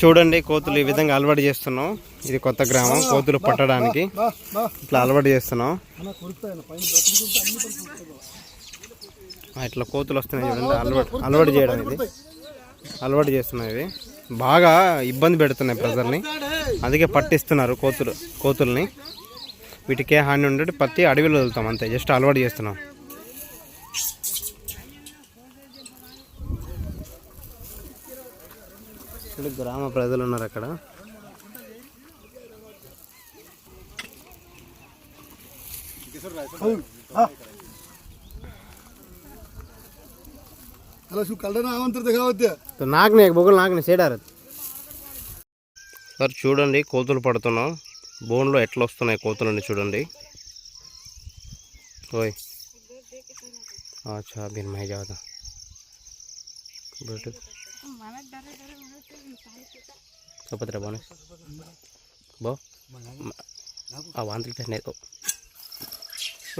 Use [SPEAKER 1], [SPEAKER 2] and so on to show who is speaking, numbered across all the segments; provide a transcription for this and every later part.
[SPEAKER 1] చూడండి కోతులు ఈ విధంగా అలవాటు చేస్తున్నాం. ఇది కొత్త గ్రామం కోతులు పట్టడానికి. ఇట్లా అలవాటు చేస్తున్నాం. ఇట్లా కోతులు వస్తున్నాయి చూడండి అలవాటు అలవాటు చేయడం ఇది. అలవాటు చేస్తున్నాయి బాగా ఇబ్బంది పెడుతున్నాయి ప్రజల్ని. అందుకే పట్టిస్తున్నారు కోతులు కోతుల్ని. వీటికే హాని ఉండదు పత్తి అడవిలో వదులుతాం అంతే జస్ట్ అలవాటు చేస్తున్నాం. ఇక్కడ గ్రామ ప్రజలు ఉన్నారు అక్కడ. సార్ చూడండి కోతులు పడుతున్నాం. బోన్లో ఎట్లా వస్తున్నాయి కోతులండి చూడండి. ఓయ్. अच्छा बिन मैं जाता చెప్పదురా బో ఆ వాంతులు తినేదో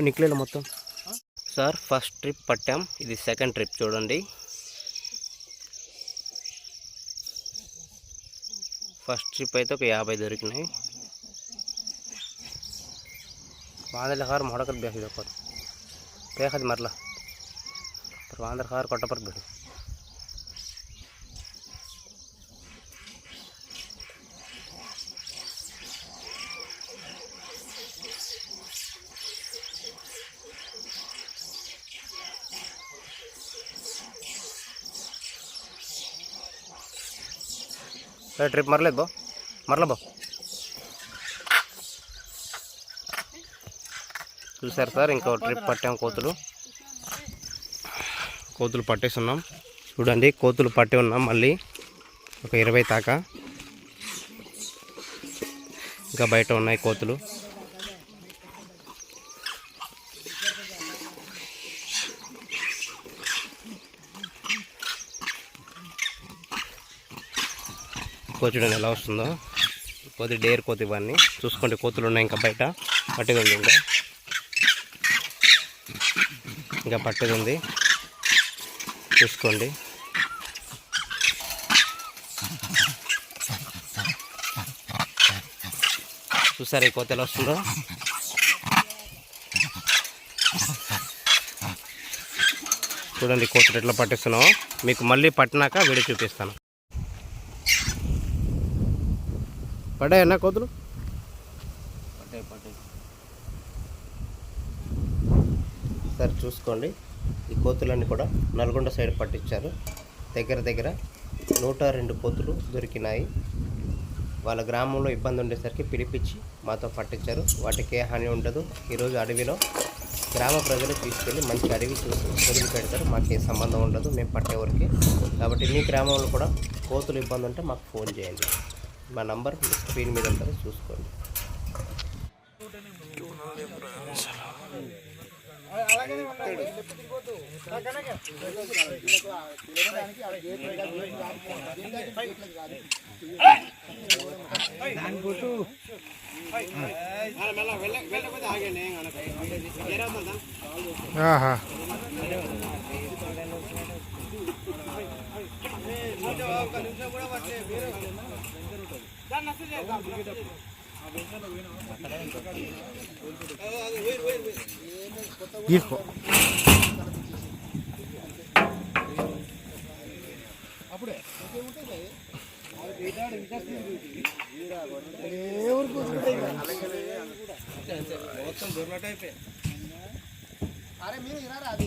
[SPEAKER 1] నిక్లేదు మొత్తం. సార్ ఫస్ట్ ట్రిప్ పట్టాం ఇది సెకండ్ ట్రిప్ చూడండి. ఫస్ట్ ట్రిప్ అయితే ఒక యాభై దొరికినాయి. వాందల హార్ మొడకలు బేహది పేహది మరలా వాందల హార్ కొట్టపర ట్రిప్ మరలేదు బో మరల బో చూసారు సార్ ఇంకో ట్రిప్ పట్టాం కోతులు. కోతులు పట్టేస్తున్నాం చూడండి కోతులు పట్టి ఉన్నాం మళ్ళీ. ఒక ఇరవై దాకా. ఇంకా బయట ఉన్నాయి కోతులు. కోతి చూడండి ఎలా వస్తుందో. కోతి డేర్ కోతి ఇవన్నీ. చూసుకోండి కోతులు ఉన్నాయి ఇంకా బయట. పట్టేది ఉంది ఇంకా. ఇంకా పట్టేది ఉంది. చూసుకోండి. చూసారు ఈ కోత ఎలా వస్తుందో? చూడండి కోతులు ఎట్లా పట్టిస్తున్నావు. మీకు మళ్ళీ పట్టినాక వీడియో చూపిస్తాను. పడ్డాయన్నా కోతులు? పడ్డాయి పడ్డాయి. సరే చూసుకోండి. ఈ కోతులన్నీ కూడా నల్గొండ సైడ్ పట్టించారు. దగ్గర దగ్గర నూట రెండు కోతులు దొరికినాయి. వాళ్ళ గ్రామంలో ఇబ్బంది ఉండేసరికి పిలిపించి మాతో పట్టించారు. వాటికి ఏ హాని ఉండదు. ఈరోజు అడవిలో గ్రామ ప్రజలు తీసుకెళ్ళి మంచి అడవి చూసి వదిలి పెడతారు. మాకు ఏ సంబంధం ఉండదు. మేము పట్టేవరకు కాబట్టి మీ గ్రామంలో కూడా కోతులు ఇబ్బంది ఉంటే మాకు ఫోన్ చేయండి. మా నంబర్ స్క్రీన్ మీద ఉంటుంది చూసుకోండి.
[SPEAKER 2] ఆహా. Hijo. అరే మీరు ఇరారా అది